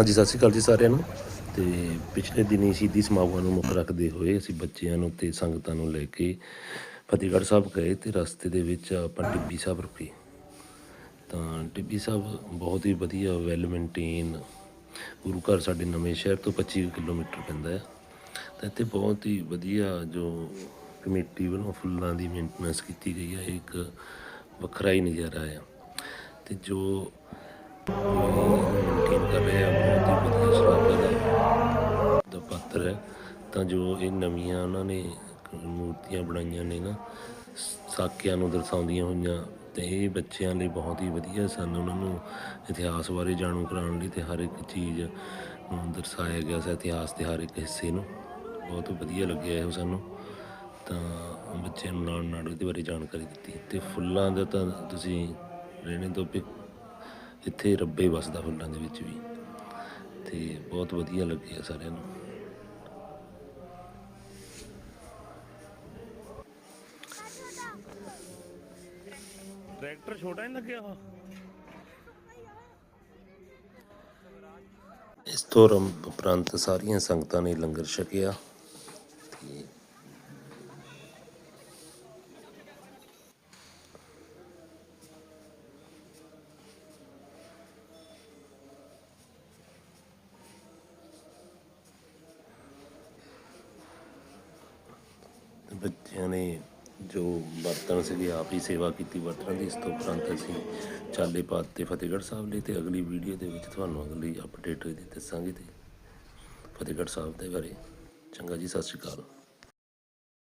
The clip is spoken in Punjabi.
ਹਾਂਜੀ, ਸਤਿ ਸ਼੍ਰੀ ਅਕਾਲ ਜੀ ਸਾਰਿਆਂ ਨੂੰ। ਤੇ ਪਿਛਲੇ ਦਿਨੀ ਸ਼ਹੀਦੀ ਸਮਾਗਮਾਂ ਨੂੰ ਮੁੱਖ ਰੱਖਦੇ ਹੋਏ ਅਸੀਂ ਬੱਚਿਆਂ ਨੂੰ ਤੇ ਸੰਗਤਾਂ ਨੂੰ ਲੈ ਕੇ ਫਤਿਹਗੜ੍ਹ ਸਾਹਿਬ ਗਏ ਤੇ ਰਸਤੇ ਦੇ ਵਿੱਚ ਆਪਾਂ ਟਿੱਬੀ ਸਾਹਿਬ ਰੁਕੇ। ਤਾਂ ਟਿੱਬੀ ਸਾਹਿਬ ਬਹੁਤ ਹੀ ਵਧੀਆ ਵੈਲ ਮੇਨਟੇਨ ਗੁਰੂ ਘਰ ਸਾਡੇ ਨਵੇਂ ਸ਼ਹਿਰ ਤੋਂ 25 ਕਿਲੋਮੀਟਰ ਪੈਂਦਾ ਹੈ। ਤਾਂ ਇੱਥੇ ਬਹੁਤ ਹੀ ਵਧੀਆ ਜੋ ਕਮੇਟੀ ਵੱਲੋਂ ਫੁੱਲਾਂ ਦੀ ਮੇਨਟੇਨੈਂਸ ਕੀਤੀ ਗਈ ਹੈ, ਇਹ ਇੱਕ ਵੱਖਰਾ ਹੀ ਨਜ਼ਾਰਾ ਆ। ਤੇ ਜੋ ਮੇਨਟੇਨ ਕਰ ਰਹੇ ਆ ਬਹੁਤ ਹੀ ਵਧੀਆ ਸ਼ਲਾਘਾ ਦਾ ਦਾ ਪਾਤਰ ਹੈ। ਤਾਂ ਜੋ ਇਹ ਨਵੀਆਂ ਉਹਨਾਂ ਨੇ ਮੂਰਤੀਆਂ ਬਣਾਈਆਂ ਨੇ ਨਾ, ਸਾਕਿਆਂ ਨੂੰ ਦਰਸਾਉਂਦੀਆਂ ਹੋਈਆਂ, ਤੇ ਇਹ ਬੱਚਿਆਂ ਲਈ ਬਹੁਤ ਹੀ ਵਧੀਆ ਸਨ। ਉਹਨਾਂ ਨੂੰ ਇਤਿਹਾਸ ਬਾਰੇ ਜਾਣੂ ਕਰਾਉਣ ਲਈ ਤੇ ਹਰ ਇੱਕ ਚੀਜ਼ ਨੂੰ ਦਰਸਾਇਆ ਗਿਆ ਸੀ, ਇਤਿਹਾਸ ਦੇ ਹਰ ਇੱਕ ਹਿੱਸੇ ਨੂੰ। ਬਹੁਤ ਵਧੀਆ ਲੱਗਿਆ ਇਹ ਸਾਨੂੰ। ਤਾਂ ਬੱਚਿਆਂ ਨੂੰ ਨਾਲ ਨਾਲ ਇਹਦੇ ਬਾਰੇ ਜਾਣਕਾਰੀ ਦਿੱਤੀ। ਤੇ ਫੁੱਲਾਂ ਦਾ ਤਾਂ ਤੁਸੀਂ ਰਹਿਣੇ ਤੋਂ ਵੀ ਇੱਥੇ ਰੱਬੇ ਵਸਦਾ ਫੁੱਲਾਂ ਦੇ ਵਿੱਚ ਵੀ। ਤੇ ਬਹੁਤ ਵਧੀਆ ਲੱਗਿਆ ਸਾਰਿਆਂ ਨੂੰ। ਟਰੈਕਟਰ ਛੋਟਾ ਨਹੀਂ ਲੱਗਿਆ ਉਹ ਇਸ ਤੋਂ ਉਪਰੰਤ ਸਾਰੀਆਂ ਸੰਗਤਾਂ ਨੇ ਲੰਗਰ ਛਕਿਆ। ਤੇ ਬੱਚਿਆਂ ਨੇ ਜੋ ਬਰਤਨ ਸੀਗੇ, ਆਪ ਹੀ ਸੇਵਾ ਕੀਤੀ ਬਰਤਨਾਂ ਦੀ। ਇਸ ਤੋਂ ਉਪਰੰਤ ਅਸੀਂ ਚਾਲੇ ਪਾਤ ਤੇ ਫਤਿਹਗੜ੍ਹ ਸਾਹਿਬ ਲਈ ਤੇ ਅਗਲੀ ਵੀਡੀਓ ਦੇ ਵਿੱਚ ਤੁਹਾਨੂੰ ਅਗਲੀ ਅਪਡੇਟ ਹੋਈ ਦੱਸਾਂਗੇ ਤੇ ਫਤਿਹਗੜ੍ਹ ਸਾਹਿਬ ਦੇ ਬਾਰੇ ਚੰਗਾ ਜੀ, ਸਤਿ ਸ਼੍ਰੀ ਅਕਾਲ।